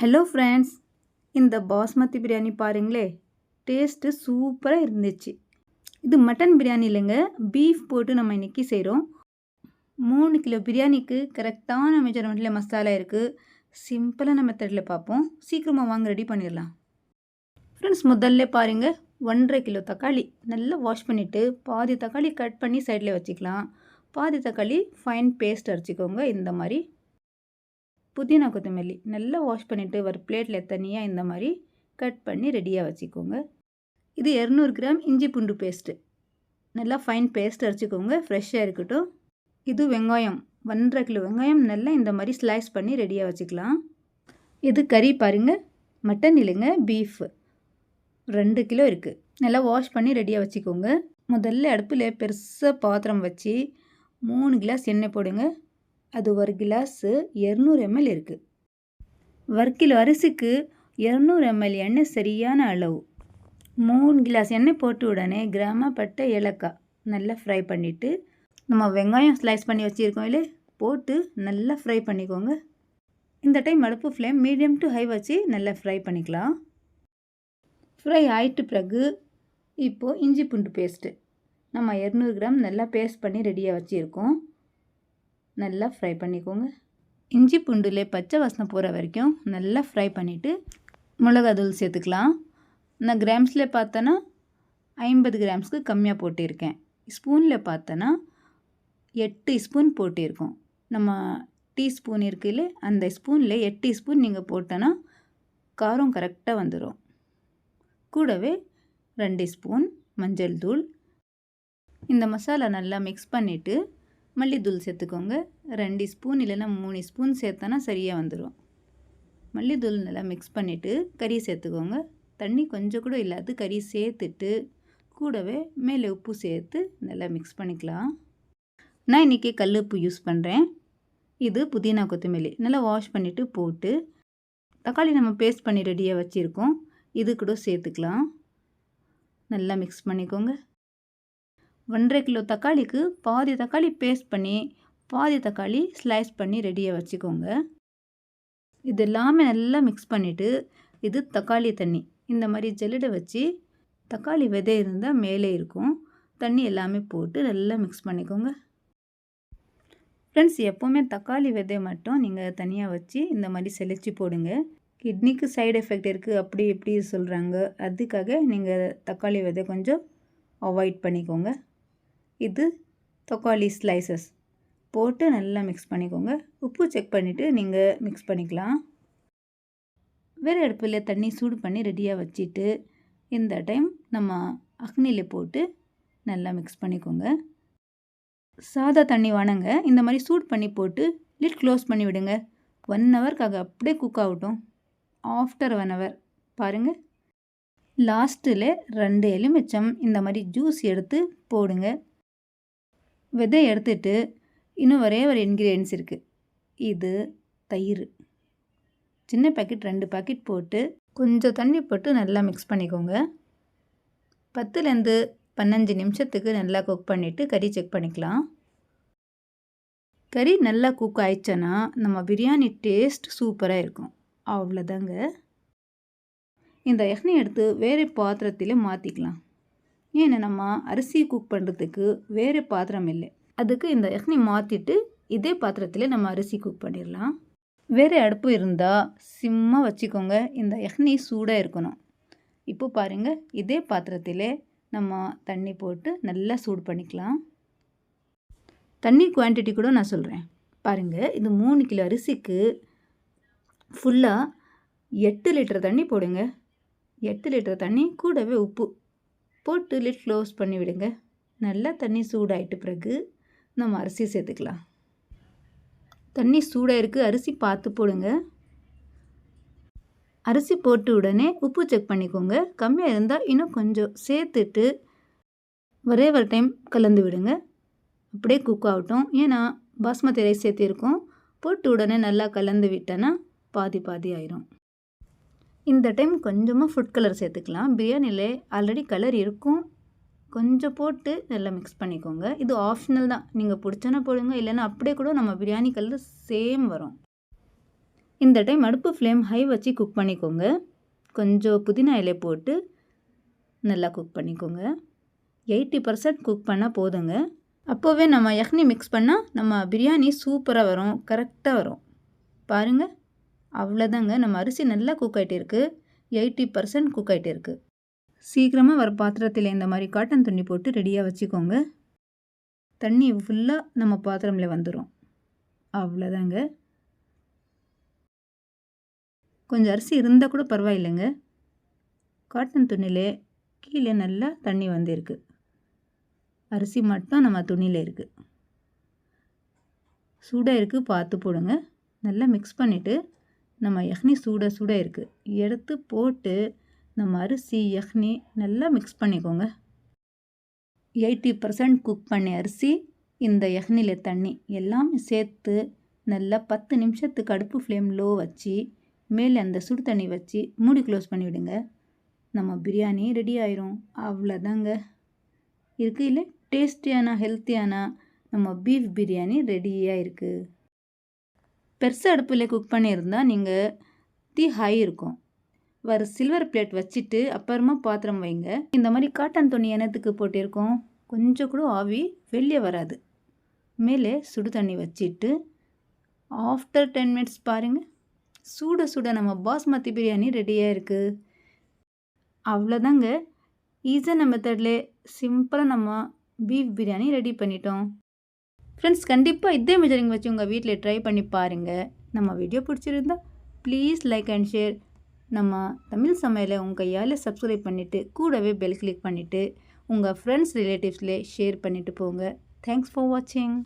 Hello friends இந்த பாஸ்மதி பிரியாணி பாருங்களே. Taste சூப்பராக இருந்துச்சு. இது மட்டன் பிரியாணி இல்லைங்க. பீஃப் போட்டு நம்ம இன்றைக்கி செய்கிறோம் மூணு கிலோ பிரியாணிக்கு கரெக்டான மெஜர்மெண்ட்டில் மசாலா இருக்குது சிம்பிளாக நம்ம மெத்தடில் பார்ப்போம். சீக்கிரமாக வாங்க ரெடி பண்ணிடலாம். ஃப்ரெண்ட்ஸ் முதல்ல பாருங்கள் ஒன்றரை கிலோ தக்காளி. நல்லா வாஷ் பண்ணிவிட்டு பாதி தக்காளி கட் பண்ணி சைடில் வச்சுக்கலாம். பாதி தக்காளி ஃபைன் பேஸ்ட் அரைச்சிக்கோங்க. இந்த மாதிரி புதினா கொத்தமல்லி நல்லா வாஷ் பண்ணிவிட்டு ஒரு பிளேட்டில் தனியாக இந்த மாதிரி கட் பண்ணி ரெடியாக வச்சுக்கோங்க. இது இரநூறு கிராம் இஞ்சி பூண்டு பேஸ்ட்டு நல்லா ஃபைன் பேஸ்ட் அரைச்சிக்கோங்க ஃப்ரெஷ்ஷாக இருக்கட்டும். இது வெங்காயம் ஒன்றரை கிலோ வெங்காயம் நல்லா இந்த மாதிரி ஸ்லைஸ் பண்ணி ரெடியாக வச்சுக்கலாம். இது கறி பாருங்கள் மட்டன் இல்லைங்க பீஃப் ரெண்டு கிலோ இருக்குது நல்லா வாஷ் பண்ணி ரெடியாக வச்சுக்கோங்க. முதல்ல அடுப்பில் பெருசாக பாத்திரம் வச்சு மூணு கிளாஸ் எண்ணெய் போடுங்க. அது ஒரு கிளாஸு இரநூறு எம்எல் இருக்குது ஒரு கிலோ அரிசிக்கு இரநூறு எம்எல் எண்ணெய் சரியான அளவு. மூணு கிளாஸ் எண்ணெய் போட்டு உடனே கிராமப்பட்ட ஏலக்காய் நல்லா ஃப்ரை பண்ணிவிட்டு நம்ம வெங்காயம் ஸ்லைஸ் பண்ணி வச்சுருக்கோம் இல்லை போட்டு நல்லா ஃப்ரை பண்ணிக்கோங்க. இந்த டைம் அடுப்பு ஃப்ளேம் மீடியம் டு ஹை வச்சு நல்லா ஃப்ரை பண்ணிக்கலாம். ஃப்ரை ஆயிட்டு பிறகு இப்போது இஞ்சி பூண்டு பேஸ்ட்டு நம்ம இரநூறு கிராம் நல்லா பேஸ்ட் பண்ணி ரெடியாக வச்சுருக்கோம். நல்லா ஃப்ரை பண்ணிக்கோங்க. இஞ்சி பூண்டுலே பச்சை வாசனை போகிற வரைக்கும் நல்லா ஃப்ரை பண்ணிவிட்டு மிளகாதூள் சேர்த்துக்கலாம். நான் கிராம்ஸில் பார்த்தோன்னா ஐம்பது கிராம்ஸ்க்கு கம்மியாக போட்டிருக்கேன். ஸ்பூனில் பார்த்தோன்னா எட்டு ஸ்பூன் போட்டிருக்கோம். நம்ம டீஸ்பூன் இருக்குல்ல அந்த ஸ்பூனில் எட்டு ஸ்பூன் நீங்கள் போட்டோன்னா காரம் கரெக்டாக வந்துடும் கூடவே ரெண்டு ஸ்பூன் மஞ்சள் தூள். இந்த மசாலா நல்லா மிக்ஸ் பண்ணிவிட்டு மல்லித்தூள் சேர்த்துக்கோங்க. ரெண்டு ஸ்பூன் இல்லைன்னா மூணு ஸ்பூன் சேர்த்தனா சரியாக வந்துடும் மல்லித்தூள் நல்லா மிக்ஸ் பண்ணிவிட்டு கறி சேர்த்துக்கோங்க. தண்ணி கொஞ்சம் கூட இல்லாது கறி சேர்த்துட்டு கூடவே மேலே உப்பு சேர்த்து நல்லா மிக்ஸ் பண்ணிக்கலாம். நான் இன்றைக்கி கல் உப்பு யூஸ் பண்ணுறேன் இது புதினா கொத்தமல்லி நல்லா வாஷ் பண்ணிவிட்டு போட்டு தக்காளி நம்ம பேஸ்ட் பண்ணி ரெடியாக வச்சுருக்கோம். இது கூட சேர்த்துக்கலாம். நல்லா மிக்ஸ் பண்ணிக்கோங்க. ஒன்றரை கிலோ தக்காளிக்கு பாதி தக்காளி பேஸ்ட் பண்ணி பாதி தக்காளி ஸ்லைஸ் பண்ணி ரெடியாக வச்சுக்கோங்க. இது எல்லாமே நல்லா மிக்ஸ் பண்ணிவிட்டு இது தக்காளி தண்ணி. இந்த மாதிரி ஜெல்லடை வச்சு தக்காளி விதை இருந்தால் மேலே இருக்கும். தண்ணி எல்லாமே போட்டு நல்லா மிக்ஸ் பண்ணிக்கோங்க. ஃப்ரெண்ட்ஸ் எப்போவுமே தக்காளி விதை மட்டும் நீங்கள் தனியாக வச்சு இந்த மாதிரி செழிச்சு போடுங்க. கிட்னிக்கு சைடு எஃபெக்ட் இருக்குது அப்படி இப்படி சொல்கிறாங்க அதுக்காக நீங்கள் தக்காளி விதை கொஞ்சம் அவாய்ட் பண்ணிக்கோங்க. இது தக்காளி ஸ்லைசஸ் போட்டு நல்லா மிக்ஸ் பண்ணிக்கோங்க. உப்பு செக் பண்ணிவிட்டு நீங்கள் மிக்ஸ் பண்ணிக்கலாம். வேறு அடுப்பில் தண்ணி சூடு பண்ணி ரெடியாக வச்சுட்டு இந்த டைம் நம்ம அக்னியில் போட்டு நல்லா மிக்ஸ் பண்ணிக்கோங்க. சாதா தண்ணி வணங்க. இந்த மாதிரி சூட் பண்ணி போட்டு லிட் க்ளோஸ் பண்ணி விடுங்க. ஒன் ஹவர்க்காக அப்படியே குக் ஆகட்டும். ஆஃப்டர் ஒன் ஹவர் பாருங்கள் லாஸ்ட்டில் ரெண்டு எலுமிச்சம் இந்த மாதிரி ஜூஸ் எடுத்து போடுங்க. விதை எடுத்துட்டு இன்னும் ஒரே ஒரு இன்க்ரீடியன்ஸ் இருக்குது இது தயிர். சின்ன பேக்கெட் ரெண்டு பேக்கெட் போட்டு கொஞ்சம் தண்ணி போட்டு நல்லா மிக்ஸ் பண்ணிக்கோங்க. பத்துலேருந்து பன்னஞ்சு நிமிஷத்துக்கு நல்லா குக் பண்ணிவிட்டு கறி செக் பண்ணிக்கலாம். கறி நல்லா குக் ஆயிடுச்சுன்னா நம்ம பிரியாணி டேஸ்ட் சூப்பராக இருக்கும். அவ்வளோதாங்க இந்த எண்ணெய் எடுத்து வேறு பாத்திரத்தில் மாற்றிக்கலாம் ஏன்னா நம்ம அரிசி குக் பண்ணுறதுக்கு வேறு பாத்திரம் இல்லை. அதுக்கு இந்த யக்னி மாற்றிட்டு இதே பாத்திரத்தில் நம்ம அரிசி குக் பண்ணிடலாம். வேறு அடுப்பு இருந்தால் சிம்மாக வச்சுக்கோங்க. இந்த யக்னி சூடாக இருக்கணும். இப்போ பாருங்கள் இதே பாத்திரத்தில் நம்ம தண்ணி போட்டு நல்லா சூடு பண்ணிக்கலாம். தண்ணி குவான்டிட்டி கூட நான் சொல்கிறேன் பாருங்கள் இது மூணு கிலோ அரிசிக்கு ஃபுல்லாக எட்டு லிட்டர் தண்ணி போடுங்க. எட்டு லிட்டர் தண்ணி கூடவே உப்பு. போட்டு லிட் க்ளோஸ் பண்ணி விடுங்க. நல்லா தண்ணி சூடாயிட்டு பிறகு நம்ம அரிசி சேர்த்துக்கலாம். தண்ணி சூடாக இருக்குது அரிசி பார்த்து போடுங்க. அரிசி போட்டு உடனே உப்பு செக் பண்ணிக்கோங்க. கம்மியாக இருந்தால் இன்னும் கொஞ்சம் சேர்த்துட்டு ஒரே ஒரு டைம் கலந்து விடுங்க. அப்படியே குக் ஆகட்டும். ஏன்னா பாஸ்மதி ரைஸ் சேர்த்திருக்கோம். போட்டு உடனே நல்லா கலந்து விட்டேன்னா பாதி பாதி ஆயிரும். இந்த டைம் கொஞ்சமாக ஃபுட் கலர் சேர்த்துக்கலாம். பிரியாணியில் ஆல்ரெடி கலர் இருக்கும். கொஞ்சம் போட்டு நல்லா மிக்ஸ் பண்ணிக்கோங்க. இது ஆப்ஷனல் தான். நீங்கள் பிடிச்சனா போடுங்க. இல்லைன்னா அப்படியே கூட நம்ம பிரியாணி கலர் சேம் வரும். இந்த டைம் அடுப்பு ஃப்ளேம் ஹை வச்சு குக் பண்ணிக்கோங்க. கொஞ்சம் புதினா இலை போட்டு நல்லா குக் பண்ணிக்கோங்க. எயிட்டி பர்சன்ட் குக் பண்ணால் போதுங்க. அப்போவே நம்ம யக்னி மிக்ஸ் பண்ணால் நம்ம பிரியாணி சூப்பராக வரும். கரெக்டாக வரும். பாருங்கள் அவ்வளோதாங்க நம்ம அரிசி நல்லா குக் ஆகிட்டு இருக்குது எயிட்டி பர்சன்ட் குக் ஆகிட்டு இருக்குது சீக்கிரமாக வர பாத்திரத்தில் இந்த மாதிரி காட்டன் துணி போட்டு ரெடியாக வச்சுக்கோங்க. தண்ணி ஃபுல்லாக நம்ம பாத்திரமில் வந்துடும் அவ்வளோதாங்க கொஞ்சம் அரிசி இருந்தால் கூட பரவாயில்லைங்க. காட்டன் துணியில் கீழே நல்லா தண்ணி வந்திருக்கு. அரிசி மட்டும் நம்ம துணியில் இருக்குது சூடாக இருக்குது பார்த்து போடுங்க. நல்லா மிக்ஸ் பண்ணிவிட்டு நம்ம யக்னி சூட சூட இருக்குது எடுத்து போட்டு நம்ம அரிசி யக்னி நல்லா மிக்ஸ் பண்ணிக்கோங்க. எயிட்டி பர்சன்ட் குக் பண்ணி அரிசி இந்த யக்னியில் தண்ணி எல்லாமே சேர்த்து நல்லா பத்து நிமிஷத்துக்கு அடுப்பு ஃப்ளேம் லோ வச்சு மேலே அந்த சுடு தண்ணி வச்சு மூடி க்ளோஸ் பண்ணிவிடுங்க நம்ம பிரியாணி ரெடி ஆயிரும். அவ்வளோதாங்க இருக்குது இல்லை? டேஸ்டியான ஹெல்த்தியான நம்ம பீஃப் பிரியாணி ரெடியாக இருக்குது பெருசு அடுப்பில் குக் பண்ணியிருந்தால் நீங்கள் தீ ஹை இருக்கும். வர சில்வர் பிளேட் வச்சுட்டு அப்புறமா பாத்திரம் வைங்க. இந்த மாதிரி காட்டன் துணி எண்ணத்துக்கு போட்டிருக்கோம்? கொஞ்சம் கூட ஆவி வெளியே வராது. மேலே சுடு தண்ணி வச்சுட்டு ஆஃப்டர் டென் மினிட்ஸ் பாருங்கள் சூட சுட நம்ம பாஸ்மதி பிரியாணி ரெடியாக இருக்குது அவ்வளோதாங்க ஈஸியான மெத்தட்லே சிம்பிளாக நம்ம பீஃப் பிரியாணி ரெடி பண்ணிட்டோம். ஃப்ரெண்ட்ஸ் கண்டிப்பாக இதே மெஜரிங் வச்சு உங்கள் வீட்டில் ட்ரை பண்ணி பாருங்கள் நம்ம வீடியோ பிடிச்சிருந்தா ப்ளீஸ் லைக் அண்ட் ஷேர் நம்ம தமிழ் சமையலை உங்கள் கையால் சப்ஸ்கிரைப் பண்ணிவிட்டு கூடவே பெல் கிளிக் பண்ணிவிட்டு உங்கள் ஃப்ரெண்ட்ஸ் ரிலேட்டிவ்ஸ்லேயே ஷேர் பண்ணிவிட்டு போங்க. தேங்க்ஸ் ஃபார் வாட்சிங்